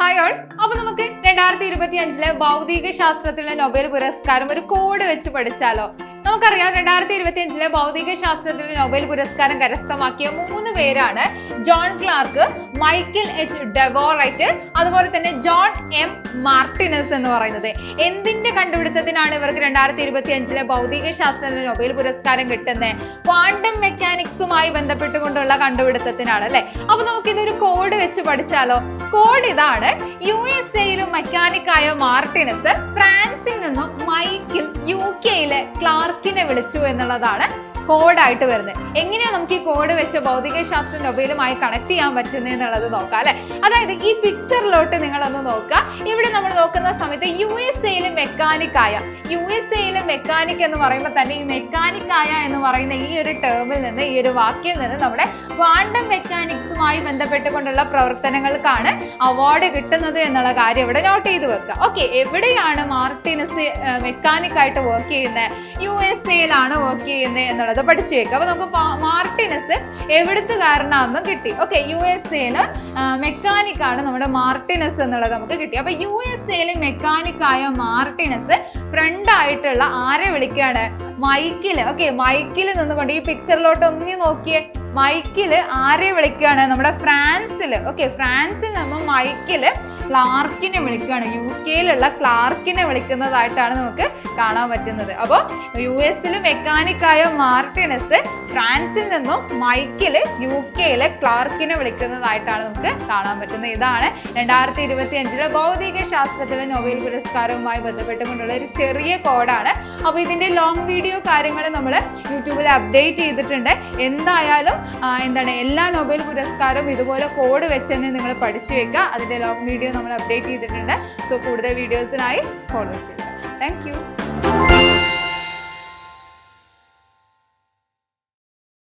Hi all അപ്പൊ നമുക്ക് രണ്ടായിരത്തി ഇരുപത്തി അഞ്ചിലെ ഭൗതിക ശാസ്ത്രത്തിലെ നൊബേൽ പുരസ്കാരം ഒരു കോഡ് വെച്ച് പഠിച്ചാലോ? നമുക്കറിയാം രണ്ടായിരത്തി ഇരുപത്തി അഞ്ചിലെ ഭൗതിക ശാസ്ത്രത്തിലെ നൊബേൽ പുരസ്കാരം കരസ്ഥമാക്കിയ മൂന്ന് പേരാണ് John Clarke Michael H Devoret അതുപോലെ തന്നെ ജോൺ എം മാർട്ടിനസ് എന്ന് പറയുന്നത്. എന്തിന്റെ കണ്ടുപിടുത്തത്തിനാണ് ഇവർക്ക് രണ്ടായിരത്തി ഇരുപത്തി അഞ്ചിലെ ഭൗതിക ശാസ്ത്രത്തിലെ നൊബേൽ പുരസ്കാരം കിട്ടുന്നത്? ക്വാണ്ടം മെക്കാനിക്സുമായി ബന്ധപ്പെട്ടുകൊണ്ടുള്ള കണ്ടുപിടുത്തത്തിനാണ് അല്ലെ? അപ്പൊ നമുക്ക് ഇതൊരു കോഡ് വെച്ച് പഠിച്ചാലോ? കോഡ് ഇതാണ്. യു എസ് എയിലും മെക്കാനിക്കായ മാർട്ടിനസ് ഫ്രാൻസിൽ നിന്നും മൈക്കിൽ യു കെയിലെ ക്ലാർക്കിനെ വിളിച്ചു എന്നുള്ളതാണ് കോഡായിട്ട് വരുന്നത്. എങ്ങനെയാ നമുക്ക് ഈ കോഡ് വെച്ച് ഭൗതിക ശാസ്ത്ര നൊബേലുമായി കണക്ട് ചെയ്യാൻ പറ്റുന്നത് എന്നുള്ളത് നോക്കാം അല്ലെ? അതായത് ഈ പിക്ചറിലോട്ട് നിങ്ങളൊന്ന് നോക്കുക. ഇവിടെ നമ്മൾ നോക്കുന്ന സമയത്ത് യു എസ് എയിലെ മെക്കാനിക്കായ യു എസ് എയിലെ മെക്കാനിക് എന്ന് പറയുമ്പോൾ തന്നെ ഈ മെക്കാനിക്കായ എന്ന് പറയുന്ന ഈ ഒരു ടേമിൽ നിന്ന് ഈ ഒരു വാക്കിൽ നിന്ന് നമ്മുടെ ക്വാണ്ടം മെക്കാനിക്സുമായി ബന്ധപ്പെട്ടുകൊണ്ടുള്ള പ്രവർത്തനങ്ങൾക്കാണ് അവാർഡ് കിട്ടുന്നത് എന്നുള്ള കാര്യം ഇവിടെ നോട്ട് ചെയ്ത് വെക്കുക. ഓക്കെ എവിടെയാണ് മാർട്ടിനസ് മെക്കാനിക് ആയിട്ട് വർക്ക് ചെയ്യുന്നത് യു എസ് എയിലാണ് വർക്ക് ചെയ്യുന്നത് എന്നുള്ളത് പഠിച്ചു വെക്കുക. അപ്പൊ നമുക്ക് മാർട്ടിനസ് എവിടുത്തുകാരനാണെന്നും കിട്ടി. ഓക്കെ യു എസ് എയിൽ മെക്കാനിക് ആണ് നമ്മുടെ മാർട്ടിനസ് എന്നുള്ളത് നമുക്ക് കിട്ടി. അപ്പൊ യു എസ് എയിൽ മെക്കാനിക് ആയ മാർട്ടിനസ് ഫ്രണ്ട് ആയിട്ടുള്ള ആരെ വിളിക്കുകയാണ് മൈക്കിൽ. ഓക്കെ മൈക്കിൽ നിന്നുകൊണ്ട് ഈ പിക്ചറിലോട്ട് ഒന്ന് നോക്കിയേ. മൈക്കിൽ ആരെ വിളിക്കുകയാണ്? നമ്മുടെ ഫ്രാൻസിൽ ഓക്കെ ഫ്രാൻസിൽ നമ്മൾ മൈക്കിൽ ക്ലാർക്കിനെ വിളിക്കുകയാണ്. യു കെയിലുള്ള ക്ലാർക്കിനെ വിളിക്കുന്നതായിട്ടാണ് നമുക്ക് കാണാൻ പറ്റുന്നത്. അപ്പോൾ യു എസിൽ മെക്കാനിക്കായ മാർട്ടിനസ് ഫ്രാൻസിൽ നിന്നും മൈക്കിൽ യു കെയിലെ ക്ലാർക്കിനെ വിളിക്കുന്നതായിട്ടാണ് നമുക്ക് കാണാൻ പറ്റുന്നത്. ഇതാണ് രണ്ടായിരത്തി ഇരുപത്തി അഞ്ചിലെ ഭൗതിക ശാസ്ത്രത്തിലെ നൊബേൽ പുരസ്കാരവുമായി ബന്ധപ്പെട്ടുകൊണ്ടുള്ള ഒരു ചെറിയ കോഡാണ് അപ്പോൾ ഇതിന്റെ ലോങ് വീഡിയോ കാര്യങ്ങൾ നമ്മൾ യൂട്യൂബിൽ അപ്ഡേറ്റ് ചെയ്തിട്ടുണ്ട്. എന്തായാലും എന്താണ് എല്ലാ നൊബേൽ പുരസ്കാരവും ഇതുപോലെ കോഡ് വെച്ച് തന്നെ നിങ്ങൾ പഠിച്ചു വെക്കുക. അതിന്റെ ലോങ് വീഡിയോ നമ്മൾ അപ്ഡേറ്റ് ചെയ്തിട്ടുണ്ട്. സോ കൂടുതൽ വീഡിയോസിനായി ഫോളോ ചെയ്യുക. Thank you